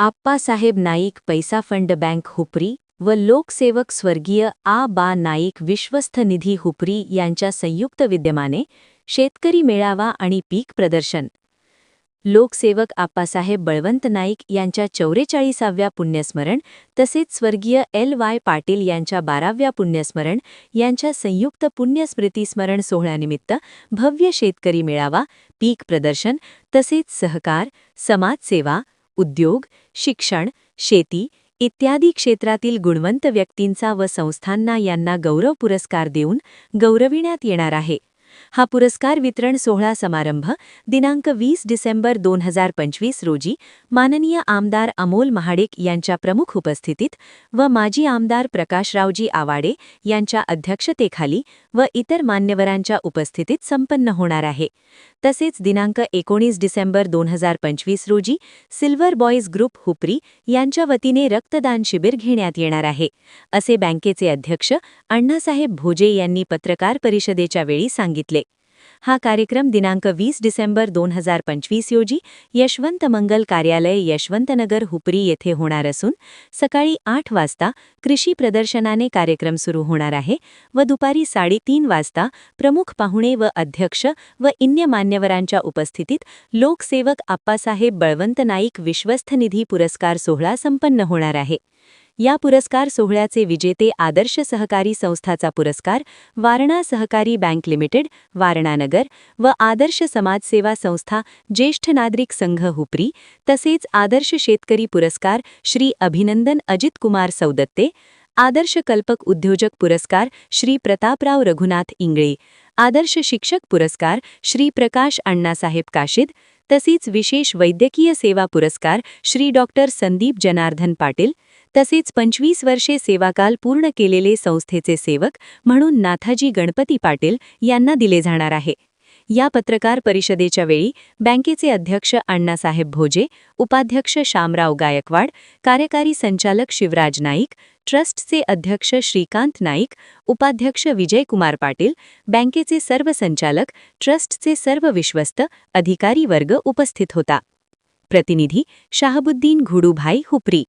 आप्पासाहेब नाईक पैसा fund bank Hupari व लोकसेवक स्वर्गीय आ बा नाईक विश्वस्थ निधी हुपरी यांच्या संयुक्त विद्यमाने शेतकरी मेळावा आणि पीक प्रदर्शन. लोकसेवक आप्पासाहेब बळवंत नाईक यांच्या चौवेचाळीसाव्या पुण्यस्मरण तसेच स्वर्गीय एल वाय पाटील यांच्या बाराव्या पुण्यस्मरण यांच्या संयुक्त पुण्यस्मृतीस्मरण सोहळ्यानिमित्त भव्य शेतकरी मेळावा पीक प्रदर्शन तसेच सहकार समाजसेवा उद्योग शिक्षण शेती इत्यादी क्षेत्रातील गुणवंत व्यक्तींचा व संस्थांना यांना गौरव पुरस्कार देऊन गौरविण्यात येणार आहे. हा पुरस्कार वितरण सोहळा समारंभ दिनांक वीस डिसेंबर दोन हजार पंचवीस रोजी माननीय आमदार अमोल महाडिक यांच्या प्रमुख उपस्थितीत व माजी आमदार प्रकाशरावजी आवाडे यांच्या अध्यक्षतेखाली व इतर मान्यवरांच्या उपस्थितीत संपन्न होणार आहे. तसेच दिनांक एकोणीस डिसेंबर दोन हजार पंचवीस रोजी सिल्वर बॉईज ग्रुप हुपरी यांच्या वतीने रक्तदान शिबिर घेण्यात येणार आहे. असे बँकेचे अध्यक्ष अण्णासाहेब भोजे यांनी पत्रकार परिषदेच्या वेळी सांगितले. हा कार्यक्रम दिनांक वीस डिसेंबर दोन हजार पंचवीस रोजी यशवंत मंगल कार्यालय यशवंतनगर हुपरी येथे होणार असून सकाळी आठ वाजता कृषी प्रदर्शनाने कार्यक्रम सुरू होणार आहे व दुपारी साडेतीन वाजता प्रमुख पाहुणे व अध्यक्ष व इन्य मान्यवरांच्या उपस्थितीत लोकसेवक आप्पासाहेब बळवंत नाईक विश्वस्थ निधी पुरस्कार सोहळा संपन्न होणार आहे. या पुरस्कार सोहळ्याचे विजेते आदर्श सहकारी संस्थाचा पुरस्कार वारणा सहकारी बँक लिमिटेड वारणानगर व आदर्श समाजसेवा संस्था ज्येष्ठ नागरिक संघ हुपरी तसेच आदर्श शेतकरी पुरस्कार श्री अभिनंदन अजित कुमार सौदत्ते आदर्श कल्पक उद्योजक पुरस्कार श्री प्रतापराव रघुनाथ इंगळे आदर्श शिक्षक पुरस्कार श्री प्रकाश अण्णासाहेब काशिद तसेच विशेष वैद्यकीय सेवा पुरस्कार श्री डॉक्टर संदीप जनार्दन पाटील तसेच पंचवीस वर्षे सेवाकाल पूर्ण केलेले संस्थेचे सेवक म्हणून नाथाजी गणपती पाटील यांना दिले जाणार आहे. या पत्रकार परिषदेच्या वेळी बँकेचे अध्यक्ष अण्णासाहेब भोजे उपाध्यक्ष शामराव गायकवाड कार्यकारी संचालक शिवराज नाईक ट्रस्टचे अध्यक्ष श्रीकांत नाईक उपाध्यक्ष विजयकुमार पाटील बँकेचे सर्व संचालक ट्रस्टचे सर्व विश्वस्त अधिकारी वर्ग उपस्थित होता. प्रतिनिधी शाहबुद्दीन घुडूभाई हुपरी.